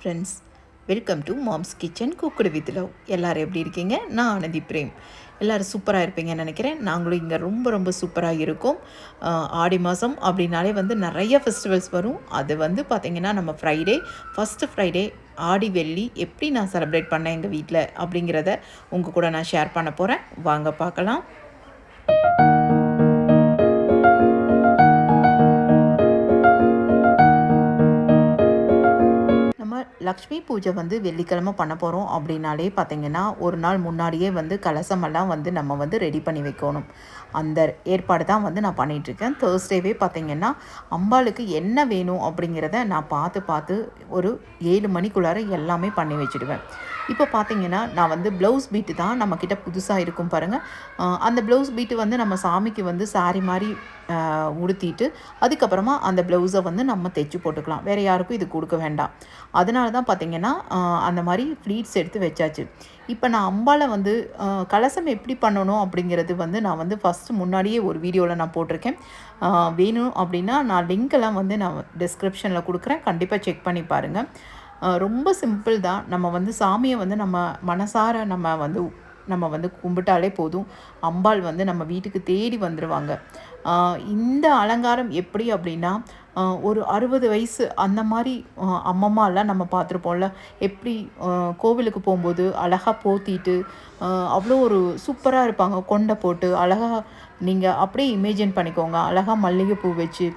Friends welcome to mom's kitchen cooked with love எல்லோரும் எப்படி இருக்கீங்க? நான் ஆனந்தி பிரேம். எல்லோரும் சூப்பராக இருப்பீங்கன்னு நினைக்கிறேன். நாங்களும் இங்கே ரொம்ப ரொம்ப சூப்பராக இருக்கோம். ஆடி மாதம் அப்படின்னாலே வந்து நிறைய ஃபெஸ்டிவல்ஸ் வரும். அது வந்து பார்த்திங்கன்னா நம்ம ஃப்ரைடே ஃபஸ்ட்டு ஃப்ரைடே ஆடி வெள்ளி எப்படி நான் செலிப்ரேட் பண்ணேன் எங்கள் வீட்டில் அப்படிங்கிறத உங்கள் கூட நான் ஷேர் பண்ண போகிறேன் வாங்க பார்க்கலாம். லக்ஷ்மி பூஜை வந்து வெள்ளிக்கிழமை பண்ண போகிறோம் அப்படின்னாலே பார்த்தீங்கன்னா ஒரு நாள் முன்னாடியே வந்து கலசமெல்லாம் வந்து நம்ம வந்து ரெடி பண்ணி வைக்கணும். அந்த ஏற்பாடு தான் வந்து நான் பண்ணிகிட்ருக்கேன் தேர்ஸ்டேவே பார்த்தீங்கன்னா அம்பாளுக்கு என்ன வேணும் அப்படிங்கிறத நான் பார்த்து பார்த்து ஒரு ஏழு மணிக்குள்ளார எல்லாமே பண்ணி வச்சுடுவேன். இப்போ பார்த்தீங்கன்னா நான் வந்து ப்ளவுஸ் பீட்டு தான் நம்மக்கிட்ட புதுசாக இருக்கும் பாருங்கள் அந்த ப்ளவுஸ் பீட்டு வந்து நம்ம சாமிக்கு வந்து சாரி மாதிரி உடுத்திட்டு அதுக்கப்புறமா அந்த ப்ளவுஸை வந்து நம்ம தைச்சு போட்டுக்கலாம். வேறு யாருக்கும் இது கொடுக்க வேண்டாம். அதனால தான் பார்த்தீங்கன்னா அந்த மாதிரி ஃப்ளீட்ஸ் எடுத்து வச்சாச்சு. இப்போ நான் அம்பாலை வந்து கலசம் எப்படி பண்ணணும் அப்படிங்கிறது வந்து நான் வந்து ஃபஸ்ட்டு முன்னாடியே ஒரு வீடியோவில் நான் போட்டிருக்கேன். வேணும் அப்படின்னா நான் லிங்க்கெல்லாம் வந்து நான் டிஸ்கிரிப்ஷனில் கொடுக்குறேன். கண்டிப்பாக செக் பண்ணி பாருங்கள் ரொம்ப சிம்பிள் தான். நம்ம வந்து சாமியை வந்து நம்ம மனசார நம்ம வந்து நம்ம வந்து கும்பிட்டாலே போதும். அம்பாள் வந்து நம்ம வீட்டுக்கு தேடி வந்துடுவாங்க இந்த அலங்காரம் எப்படி அப்படின்னா ஒரு அறுபது வயசு அந்த மாதிரி அம்மம்மாலாம் நம்ம பார்த்துருப்போம்ல. எப்படி கோவிலுக்கு போகும்போது அழகாக போத்திட்டு அவ்வளோ ஒரு சூப்பராக இருப்பாங்க. கொண்டை போட்டு அழகாக நீங்கள் அப்படியே இமேஜின் பண்ணிக்கோங்க. அழகாக மல்லிகைப்பூ வச்சு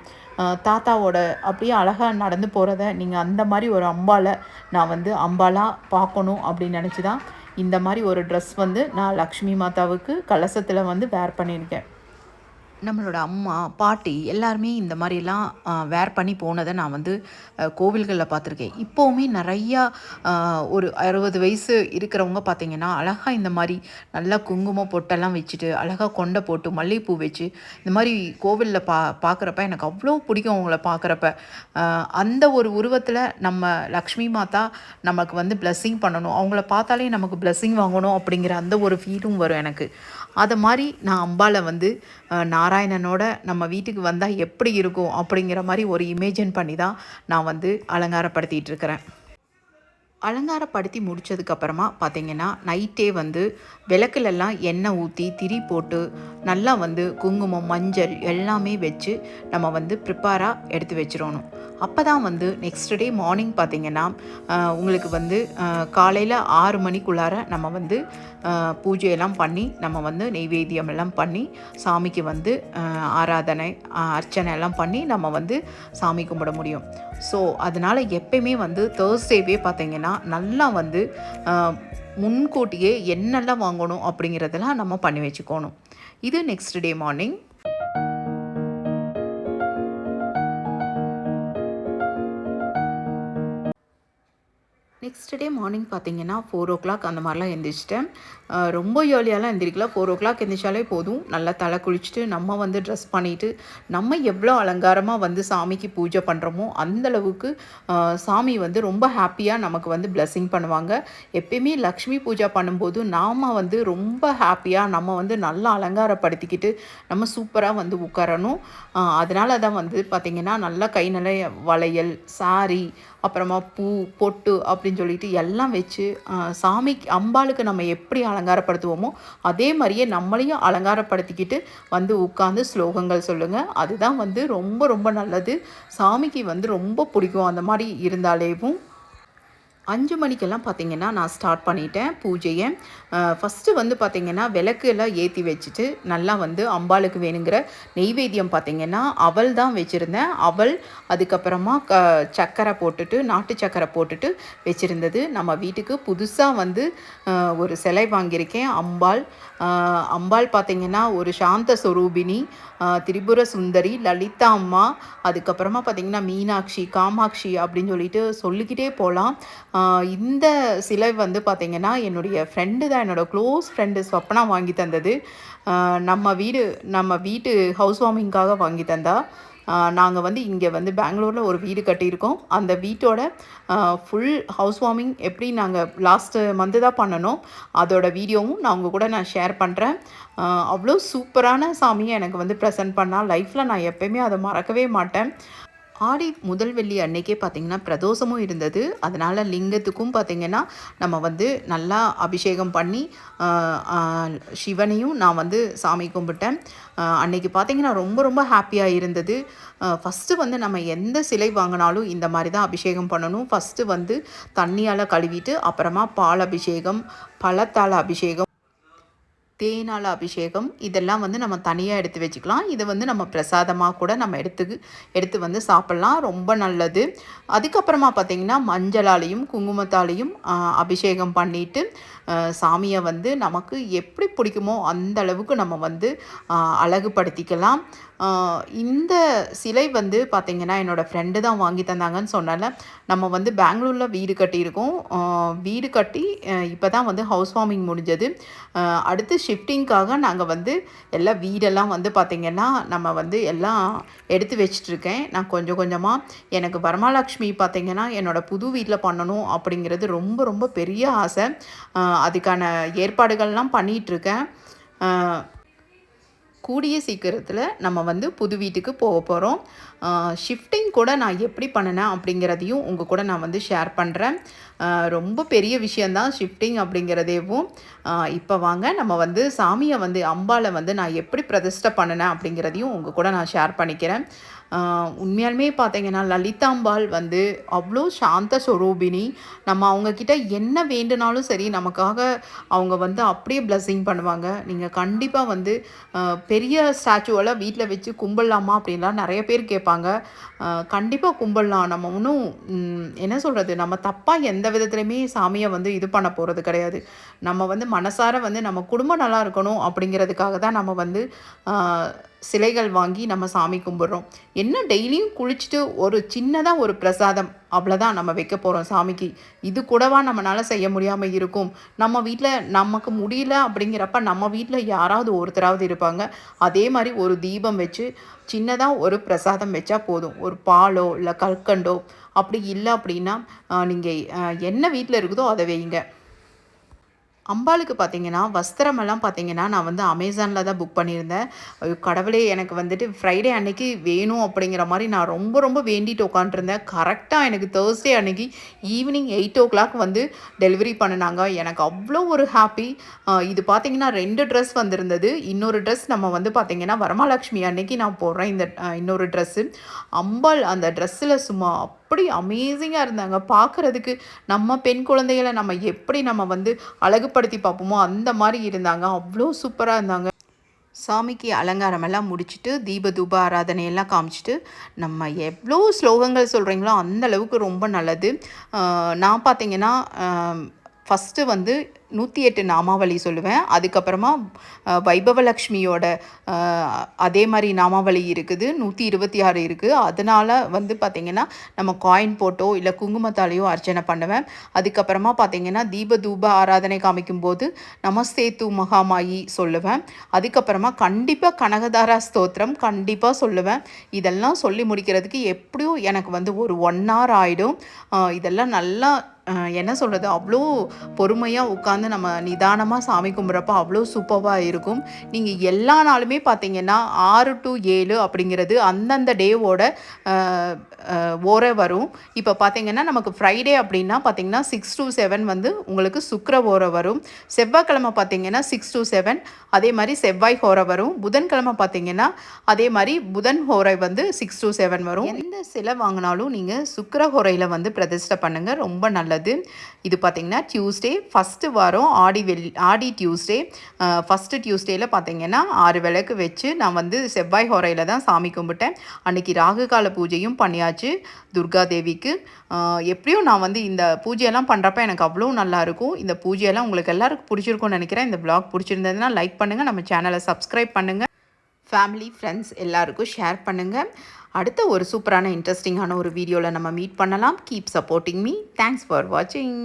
தாத்தாவோட அப்படியே அழகாக நடந்து போகிறத நீங்கள் அந்த மாதிரி ஒரு அம்பாவை நான் வந்து அம்பாலாக பார்க்கணும் அப்படின்னு நினச்சி தான் இந்த மாதிரி ஒரு ட்ரெஸ் வந்து நான் லக்ஷ்மி மாதாவுக்கு கலசத்தில் வந்து வேர் பண்ணியிருக்கேன். நம்மளோட அம்மா பாட்டி எல்லாருமே இந்த மாதிரிலாம் வேர் பண்ணி போனதை நான் வந்து கோவில்களில் பார்த்துருக்கேன். இப்போவுமே நிறையா ஒரு அறுபது வயசு இருக்கிறவங்க பார்த்தீங்கன்னா அழகாக இந்த மாதிரி நல்லா குங்குமம் பொட்டெல்லாம் வச்சுட்டு அழகாக கொண்டை போட்டு மல்லிகைப்பூ வச்சு இந்த மாதிரி கோவிலில் பா பார்க்குறப்ப எனக்கு அவ்வளோ பிடிக்கும் அவங்கள பார்க்குறப்ப. அந்த ஒரு உருவத்தில் நம்ம லக்ஷ்மி மாதா நமக்கு வந்து பிளஸ்ஸிங் பண்ணணும். அவங்கள பார்த்தாலே நமக்கு பிளஸ்ஸிங் வாங்கணும் அப்படிங்கிற அந்த ஒரு ஃபீலும் வரும் எனக்கு. அதை மாதிரி நான் அம்பாவில் வந்து நான் நாராயணனோட நம்ம வீட்டுக்கு வந்தால் எப்படி இருக்கும் அப்படிங்கிற மாதிரி ஒரு இமேஜின் பண்ணி தான் நான் வந்து அலங்காரப்படுத்திகிட்டு இருக்கிறேன். அலங்காரப்படுத்தி முடிச்சதுக்கப்புறமா பார்த்தீங்கன்னா நைட்டே வந்து விளக்குலெல்லாம் எண்ணெய் ஊற்றி திரி போட்டு நல்லா வந்து குங்குமம் மஞ்சள் எல்லாமே வச்சு நம்ம வந்து ப்ரிப்பேராக எடுத்து வச்சிடணும். அப்போ தான் வந்து நெக்ஸ்ட் டே மார்னிங் பார்த்தீங்கன்னா உங்களுக்கு வந்து காலையில் ஆறு மணிக்குள்ளார நம்ம வந்து பூஜையெல்லாம் பண்ணி நம்ம வந்து நெய்வேத்தியம் எல்லாம் பண்ணி சாமிக்கு வந்து ஆராதனை அர்ச்சனை எல்லாம் பண்ணி நம்ம வந்து சாமி கும்பிட முடியும். ஸோ அதனால் எப்பயுமே வந்து தேர்ஸ்டேவே பார்த்திங்கன்னா நல்லா வந்து முன்கூட்டியே என்னெல்லாம் வாங்கணும் அப்படிங்கிறதெல்லாம் நம்ம பண்ணி வச்சுக்கணும். இது next day morning next day morning பார்த்தீங்கன்னா ஃபோர் ஓ கிளாக் அந்த மாதிரிலாம் எந்திரிச்சிட்டேன். ரொம்ப ஏர்லியாலாம் எந்திரிக்கல. ஃபோர் ஓ கிளாக் எந்திரிச்சாலே போதும். நல்லா தலை குளிச்சுட்டு நம்ம வந்து ட்ரெஸ் பண்ணிவிட்டு நம்ம எவ்வளோ அலங்காரமாக வந்து சாமிக்கு பூஜை பண்ணுறோமோ அந்தளவுக்கு சாமி வந்து ரொம்ப ஹாப்பியாக நமக்கு வந்து பிளெஸ்ஸிங் பண்ணுவாங்க. எப்பயுமே லக்ஷ்மி பூஜை பண்ணும்போது நாம் வந்து ரொம்ப ஹாப்பியாக நம்ம வந்து நல்லா அலங்காரப்படுத்திக்கிட்டு நம்ம சூப்பராக வந்து உட்காரணும் அதனால தான் வந்து பார்த்திங்கன்னா நல்லா கை நிறைய வளையல் சாரி அப்புறமா பூ பொட்டு அப்படின்னு சொல்லிட்டு எல்லாம் வச்சு சாமிக்கு அம்பாளுக்கு நம்ம எப்படி அலங்காரப்படுத்துவோமோ அதே மாதிரியே நம்மளையும் அலங்காரப்படுத்திக்கிட்டு வந்து உட்காந்து ஸ்லோகங்கள் சொல்லுங்கள் அதுதான் வந்து ரொம்ப ரொம்ப நல்லது. சாமிக்கு வந்து ரொம்ப பிடிக்கும். அந்த மாதிரி இருந்தாலேவும் அஞ்சு மணிக்கெல்லாம் பார்த்திங்கன்னா நான் ஸ்டார்ட் பண்ணிட்டேன் பூஜையை. ஃபஸ்ட்டு வந்து பார்த்திங்கன்னா விளக்கு எல்லாம் ஏற்றி வச்சுட்டு நல்லா வந்து அம்பாளுக்கு வேணுங்கிற நெய்வேத்தியம் பார்த்திங்கன்னா அவல் தான் வச்சுருந்தேன். அவல் அதுக்கப்புறமா க சக்கரை போட்டுட்டு நாட்டு சக்கரை போட்டுட்டு வச்சுருந்தது. நம்ம வீட்டுக்கு புதுசாக வந்து ஒரு சிலை வாங்கியிருக்கேன். அம்பாள் அம்பாள் பார்த்தீங்கன்னா ஒரு சாந்த சொரூபினி திரிபுர சுந்தரி லலிதா அம்மா அதுக்கப்புறமா பார்த்திங்கன்னா மீனாட்சி காமாட்சி அப்படின்னு சொல்லிட்டு சொல்லிக்கிட்டே போகலாம். இந்த சிலை வந்து பார்த்தீங்கன்னா என்னுடைய ஃப்ரெண்டு தான். என்னோடய க்ளோஸ் ஃப்ரெண்டு ஸ்வப்னா வாங்கி தந்தது. நம்ம வீடு நம்ம வீட்டு ஹவுஸ் வார்மிங்காக வாங்கி தந்தா. நாங்கள் வந்து இங்கே வந்து பெங்களூரில் ஒரு வீடு கட்டியிருக்கோம். அந்த வீட்டோட ஃபுல் ஹவுஸ் வார்மிங் எப்படி நாங்கள் லாஸ்ட்டு மந்த்து தான் பண்ணணும் அதோட வீடியோவும் நான் உங்கள் கூட நான் ஷேர் பண்ணுறேன் அவ்வளோ சூப்பரான சாமியை எனக்கு வந்து ப்ரெசென்ட் பண்ணால் லைஃப்பில் நான் எப்போயுமே அதை மறக்கவே மாட்டேன். ஆடி முதல் வெள்ளி அன்னைக்கே பார்த்திங்கன்னா பிரதோஷமும் இருந்தது. அதனால் லிங்கத்துக்கும் பார்த்திங்கன்னா நம்ம வந்து நல்லா அபிஷேகம் பண்ணி சிவனையும் நான் வந்து சாமி கும்பிட்டேன். அன்னைக்கு பார்த்திங்கன்னா ரொம்ப ரொம்ப ஹாப்பியாக இருந்தது. ஃபஸ்ட்டு வந்து நம்ம எந்த சிலை வாங்கினாலும் இந்த மாதிரி தான் அபிஷேகம் பண்ணணும். ஃபஸ்ட்டு வந்து தண்ணியால் கழுவிட்டு அப்புறமா பால் அபிஷேகம் பழத்தால் அபிஷேகம் தேனால் அபிஷேகம் இதெல்லாம் வந்து நம்ம தனியாக எடுத்து வச்சுக்கலாம். இதை வந்து நம்ம பிரசாதமாக கூட நம்ம எடுத்து எடுத்து வந்து சாப்பிட்லாம். ரொம்ப நல்லது. அதுக்கப்புறமா பார்த்திங்கன்னா மஞ்சளாலையும் குங்குமத்தாலையும் அபிஷேகம் பண்ணிவிட்டு சாமியை வந்து நமக்கு எப்படி பிடிக்குமோ அந்த அளவுக்கு நம்ம வந்து அழகுபடுத்திக்கலாம். இந்த சிலை வந்து பார்த்திங்கன்னா என்னோடய ஃப்ரெண்டு தான் வாங்கி தந்தாங்கன்னு சொன்னால நம்ம வந்து பெங்களூரில் வீடு கட்டியிருக்கோம். வீடு கட்டி இப்போ தான் வந்து ஹவுஸ் வார்மிங் முடிஞ்சது அடுத்து ஷிஃப்டிங்க்காக நாங்கள் வந்து எல்லாம் வீடெல்லாம் வந்து பார்த்திங்கன்னா நம்ம வந்து எல்லாம் எடுத்து வச்சிட்ருக்கேன் நான் கொஞ்சம் கொஞ்சமாக எனக்கு வரமாலக்ஷ்மி பார்த்திங்கன்னா என்னோடய புது வீட்டில் பண்ணணும் அப்படிங்கிறது ரொம்ப ரொம்ப பெரிய ஆசை. அதுக்கான ஏற்பாடுகள்லாம் பண்ணிகிட்ருக்கேன் கூடிய சீக்கிரத்தில் நம்ம வந்து புது வீட்டுக்கு போக போகிறோம் ஷிஃப்டிங் கூட நான் எப்படி பண்ணினேன் அப்படிங்கிறதையும் உங்கள் கூட நான் வந்து ஷேர் பண்ணுறேன் ரொம்ப பெரிய விஷயந்தான் ஷிஃப்டிங் அப்படிங்கிறதேவும். இப்போ வாங்க நம்ம வந்து சாமியை வந்து அம்பாவை வந்து நான் எப்படி பிரதிஷ்டை பண்ணினேன் அப்படிங்கிறதையும் உங்கள் கூட நான் ஷேர் பண்ணிக்கிறேன். உண்மையாலுமே பார்த்தீங்கன்னா லலிதாம்பாள் வந்து அவ்வளோ சாந்த சொரூபினி நம்ம அவங்கக்கிட்ட என்ன வேண்டுனாலும் சரி நமக்காக அவங்க வந்து அப்படியே பிளஸ்ஸிங் பண்ணுவாங்க. நீங்கள் கண்டிப்பாக வந்து பெரிய ஸ்டாச்சுவெல்லாம் வீட்டில் வச்சு கும்பிடலாமா அப்படின்லாம் நிறைய பேர் கேட்பாங்க. கண்டிப்பாக கும்பிடலாம் நம்ம ஒன்றும் என்ன சொல்கிறது நம்ம தப்பாக எந்த விதத்துலையுமே சாமியை வந்து இது பண்ண போகிறது கிடையாது. நம்ம வந்து மனசார வந்து நம்ம குடும்பம் நல்லா இருக்கணும் அப்படிங்கிறதுக்காக தான் நம்ம வந்து சிலைகள் வாங்கி நம்ம சாமி கும்பிட்றோம். என்ன டெய்லியும் குளிச்சுட்டு ஒரு சின்னதாக ஒரு பிரசாதம் அவ்வளோதான் நம்ம வைக்க போகிறோம் சாமிக்கு. இது கூடவா நம்மளால் செய்ய முடியாமல் இருக்கும். நம்ம வீட்டில் நமக்கு முடியல அப்படிங்கிறப்ப நம்ம வீட்டில் யாராவது ஒருத்தராவது இருப்பாங்க. அதே மாதிரி ஒரு தீபம் வச்சு சின்னதாக ஒரு பிரசாதம் வச்சா போதும். ஒரு பாலோ இல்லை கற்கண்டோ அப்படி இல்லை அப்படின்னா நீங்கள் என்ன வீட்டில் இருக்குதோ அதை வைங்க. அம்பாளுக்கு பார்த்தீங்கன்னா வஸ்திரமெல்லாம் பார்த்தீங்கன்னா நான் வந்து அமேசானில் தான் புக் பண்ணியிருந்தேன். கடவுளே எனக்கு வந்துட்டு ஃப்ரைடே அன்னைக்கு வேணும் அப்படிங்கிற மாதிரி நான் ரொம்ப ரொம்ப வேண்டிட்டு உட்காந்துருந்தேன் கரெக்டாக எனக்கு தேர்ஸ்டே அன்னைக்கு ஈவினிங் எயிட் ஓ கிளாக் வந்து டெலிவரி பண்ணினாங்க. எனக்கு அவ்வளோ ஒரு ஹாப்பி இது பார்த்தீங்கன்னா ரெண்டு ட்ரெஸ் வந்திருந்தது. இன்னொரு ட்ரெஸ் நம்ம வந்து பார்த்தீங்கன்னா வரமாலட்சுமி அன்னைக்கு நான் போடுறேன். இந்த இன்னொரு ட்ரெஸ்ஸு அம்பாள் அந்த ட்ரெஸ்ஸில் சும்மா அப்படி அமேசிங்காக இருந்தாங்க. பார்க்குறதுக்கு நம்ம பெண் குழந்தைகளை நம்ம எப்படி நம்ம வந்து அழகுபடுத்தி பார்ப்போமோ அந்த மாதிரி இருந்தாங்க. அவ்வளோ சூப்பராக இருந்தாங்க. சாமிக்கு அலங்காரமெல்லாம் முடிச்சுட்டு தீப தூப ஆராதனையெல்லாம் காமிச்சிட்டு நம்ம எவ்வளோ ஸ்லோகங்கள் சொல்கிறீங்களோ அந்த அளவுக்கு ரொம்ப நல்லது. நான் பார்த்தீங்கன்னா ஃபஸ்ட்டு வந்து நூற்றி எட்டு நாமாவளி சொல்லுவேன். அதுக்கப்புறமா வைபவலக்ஷ்மியோட அதே மாதிரி நாமாவளி இருக்குது. நூற்றி இருபத்தி ஆறு இருக்குது அதனால் வந்து பார்த்திங்கன்னா நம்ம காயின் போட்டோ இல்லை குங்குமத்தாலேயோ அர்ச்சனை பண்ணுவேன். அதுக்கப்புறமா பார்த்திங்கன்னா தீப தூப ஆராதனை காமிக்கும் போது நமஸ்தேத்து மகாமாயி சொல்லுவேன். அதுக்கப்புறமா கண்டிப்பாக கனகதாரா ஸ்தோத்திரம் கண்டிப்பாக சொல்லுவேன். இதெல்லாம் சொல்லி முடிக்கிறதுக்கு எப்படியும் எனக்கு வந்து ஒரு ஒன் ஹவர் ஆகிடும் இதெல்லாம் நல்லா என்ன சொல்கிறது அவ்வளோ பொறுமையாக உட்காந்து நம்ம நிதானமாக சாமி கும்பிட்றப்ப அவ்வளோ சூப்பராக இருக்கும். நீங்கள் எல்லா நாளுமே பார்த்தீங்கன்னா ஆறு டு ஏழு அப்படிங்கிறது அந்தந்த டேவோட ஓரை வரும். இப்போ பார்த்தீங்கன்னா நமக்கு ஃப்ரைடே அப்படின்னா பார்த்தீங்கன்னா சிக்ஸ் டு செவன் வந்து உங்களுக்கு சுக்கர ஓரை வரும். செவ்வாய்க்கிழமை பார்த்தீங்கன்னா சிக்ஸ் டு செவன் அதே மாதிரி செவ்வாய் ஹோரை வரும். புதன்கிழமை பார்த்தீங்கன்னா அதே மாதிரி புதன் ஹோரை வந்து சிக்ஸ் டு செவன் வரும். எந்த சிலை வாங்கினாலும் நீங்கள் சுக்கர ஹோரையில் வந்து பிரதிஷ்டை பண்ணுங்கள் ரொம்ப நல்லது. இது பார்த்திங்கன்னா டியூஸ்டே ஃபஸ்ட்டு வாரம் ஆடி வெள் ஆடி டியூஸ்டே ஃபஸ்ட்டு டியூஸ்டேயில் பார்த்திங்கன்னா ஆறு விளக்கு வச்சு நான் வந்து செவ்வாய் ஹோரையில் தான் சாமி கும்பிட்டேன். அன்றைக்கி ராகு கால பூஜையும் பண்ணியாச்சு துர்கா தேவிக்கு. எப்படியும் நான் வந்து இந்த பூஜையெல்லாம் பண்ணுறப்ப எனக்கு அவ்வளோ நல்லாயிருக்கும் இந்த பூஜையெல்லாம் உங்களுக்கு எல்லாருக்கும் பிடிச்சிருக்கும்னு நினைக்கிறேன். இந்த பிளாக் பிடிச்சிருந்ததுன்னா லைக் பண்ணுங்கள் நம்ம சேனலை சப்ஸ்கிரைப் பண்ணுங்கள் ஃபேமிலி ஃப்ரெண்ட்ஸ் எல்லாருக்கும் ஷேர் பண்ணுங்கள் அடுத்த ஒரு சூப்பரான இன்ட்ரெஸ்டிங்கான ஒரு வீடியோவில் நம்ம மீட் பண்ணலாம். Keep supporting me thanks for வாட்சிங்